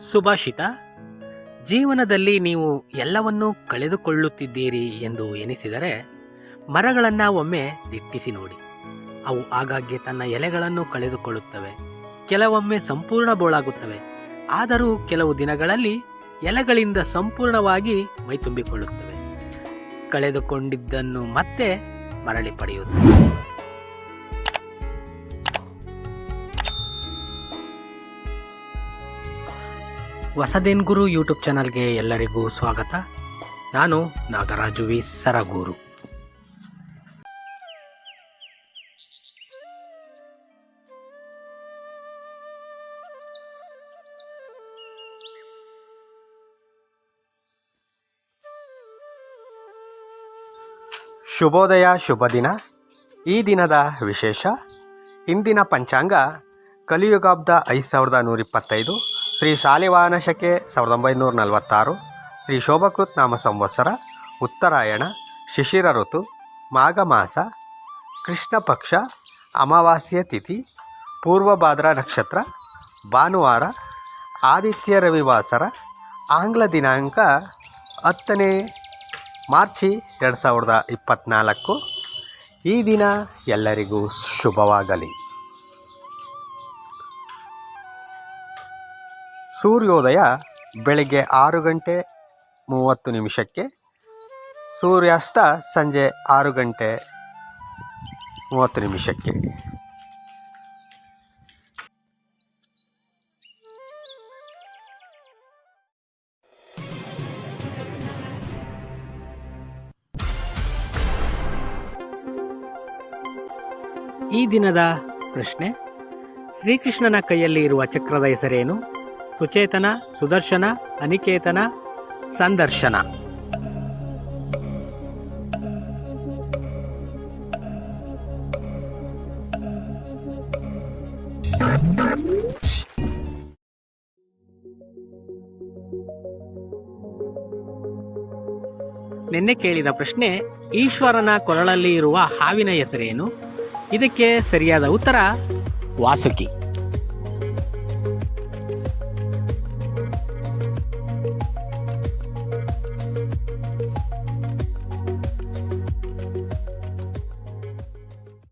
ಸುಭಾಷಿತ, ಜೀವನದಲ್ಲಿ ನೀವು ಎಲ್ಲವನ್ನೂ ಕಳೆದುಕೊಳ್ಳುತ್ತಿದ್ದೀರಿ ಎಂದು ಎನಿಸಿದರೆ ಮರಗಳನ್ನು ಒಮ್ಮೆ ದಿಟ್ಟಿಸಿ ನೋಡಿ. ಅವು ಆಗಾಗ್ಗೆ ತನ್ನ ಎಲೆಗಳನ್ನು ಕಳೆದುಕೊಳ್ಳುತ್ತವೆ. ಕೆಲವೊಮ್ಮೆ ಸಂಪೂರ್ಣ ಬೋಳಾಗುತ್ತವೆ. ಆದರೂ ಕೆಲವು ದಿನಗಳಲ್ಲಿ ಎಲೆಗಳಿಂದ ಸಂಪೂರ್ಣವಾಗಿ ಮೈತುಂಬಿಕೊಳ್ಳುತ್ತವೆ. ಕಳೆದುಕೊಂಡಿದ್ದನ್ನು ಮತ್ತೆ ಮರಳಿ ಪಡೆಯುತ್ತವೆ. ಹೊಸದೇನ್ ಗುರು ಯೂಟ್ಯೂಬ್ ಚಾನಲ್ಗೆ ಎಲ್ಲರಿಗೂ ಸ್ವಾಗತ. ನಾನು ನಾಗರಾಜು ವಿ ಸರಗೂರು. ಶುಭೋದಯ ಶುಭ ದಿನ ಈ ದಿನದ ವಿಶೇಷ, ಇಂದಿನ ಪಂಚಾಂಗ ಕಲಿಯುಗಾಬ್ದ ಐದು ಸಾವಿರದ ನೂರ ಇಪ್ಪತ್ತೈದು ಶ್ರೀ ಶಾಲಿವಾಹನ ಶಕೆ ಸಾವಿರದ ಒಂಬೈನೂರ ನಲವತ್ತಾರು. ಶ್ರೀ ಶೋಭಕೃತ್ ನಾಮ ಸಂವತ್ಸರ ಉತ್ತರಾಯಣ, ಶಿಶಿರ ಋತು ಮಾಘ ಮಾಸ ಕೃಷ್ಣ ಪಕ್ಷ ಅಮಾವಾಸ್ಯೆ ತಿಥಿ, ಪೂರ್ವಭಾದ್ರ ನಕ್ಷತ್ರ, ಭಾನುವಾರ, ಆದಿತ್ಯ ರವಿವಾಸರ, ಆಂಗ್ಲ ದಿನಾಂಕ ಹತ್ತನೇ ಮಾರ್ಚಿ ಎರಡು ಸಾವಿರದ ಇಪ್ಪತ್ತ್ನಾಲ್ಕು ಈ ದಿನ ಎಲ್ಲರಿಗೂ ಶುಭವಾಗಲಿ. ಸೂರ್ಯೋದಯ ಬೆಳಗ್ಗೆ ಆರು ಗಂಟೆ ಮೂವತ್ತು ನಿಮಿಷಕ್ಕೆ, ಸೂರ್ಯಾಸ್ತ ಸಂಜೆ ಆರು ಗಂಟೆ ಮೂವತ್ತು ನಿಮಿಷಕ್ಕೆ. ಈ ದಿನದ ಪ್ರಶ್ನೆ, ಶ್ರೀಕೃಷ್ಣನ ಕೈಯಲ್ಲಿ ಇರುವ ಚಕ್ರದ ಹೆಸರೇನು? ಸುಚೇತನ, ಸುದರ್ಶನ, ಅನಿಕೇತನ, ಸಂದರ್ಶನ. ನಿನ್ನೆ ಕೇಳಿದ ಪ್ರಶ್ನೆ, ಈಶ್ವರನ ಕೊರಳಲ್ಲಿ ಇರುವ ಹಾವಿನ ಹೆಸರೇನು? ಇದಕ್ಕೆ ಸರಿಯಾದ ಉತ್ತರ, ವಾಸುಕಿ.